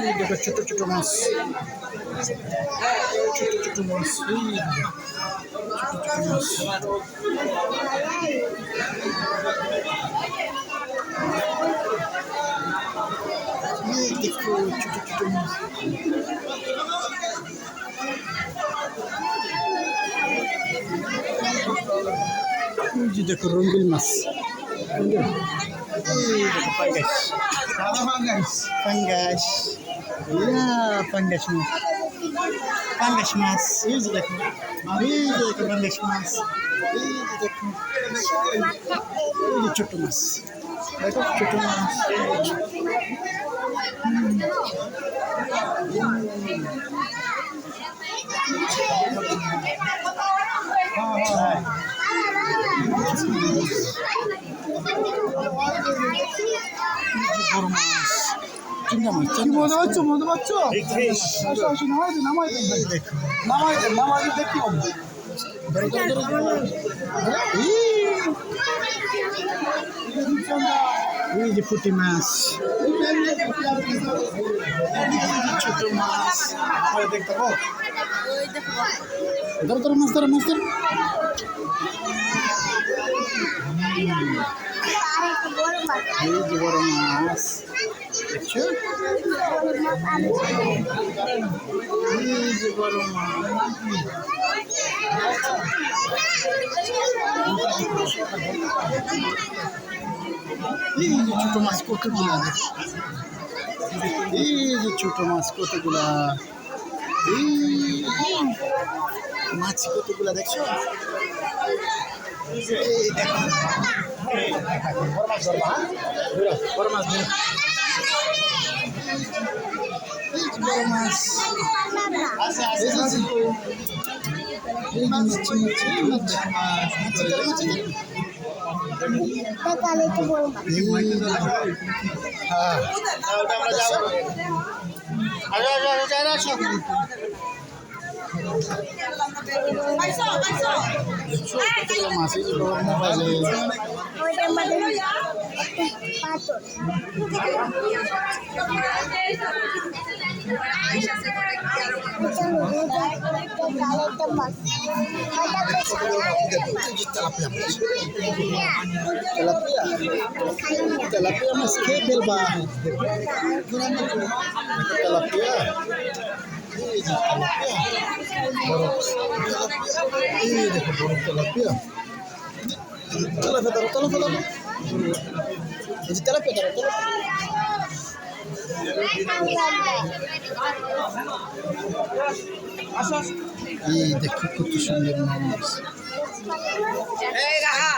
এই দেখো ছোট ছোট মাছ ছোট ছোট মাছ এই দেখো। ছোট ছোট মাছ এই দেখো ছোট ছোট মাছ এই যে দেখো রঙ্গিল মাছ Fungus. Fungus. Fungus. Yeah, fungus mas. Fungus mas. Yüz dakika. Yüz dakika fungus mas. Yüz dakika. Yüz dakika mas. Bakın çöpü mas. Ha ha ha. বড় মাছ চিংড়া মাছ কি পুঁটি মাছ ছোট মাছ দেখতে পাবো মাছ। এই যে বড় মাছ দেখছ এই যে বড় মাছ এই যে ছোট মাছ কতগুলা? এই যে ছোট মাছ কতগুলা? এই মাছ কতগুলা দেখছ? এই দেখো বড় মাছ masih di bawah Telapia mas kebel. ये देखो बर्फ तलपिया तलपिया तलपिया तलपिया जी तलपिया तलपिया ये देखो कितनी सुंदर मामला है ए रहा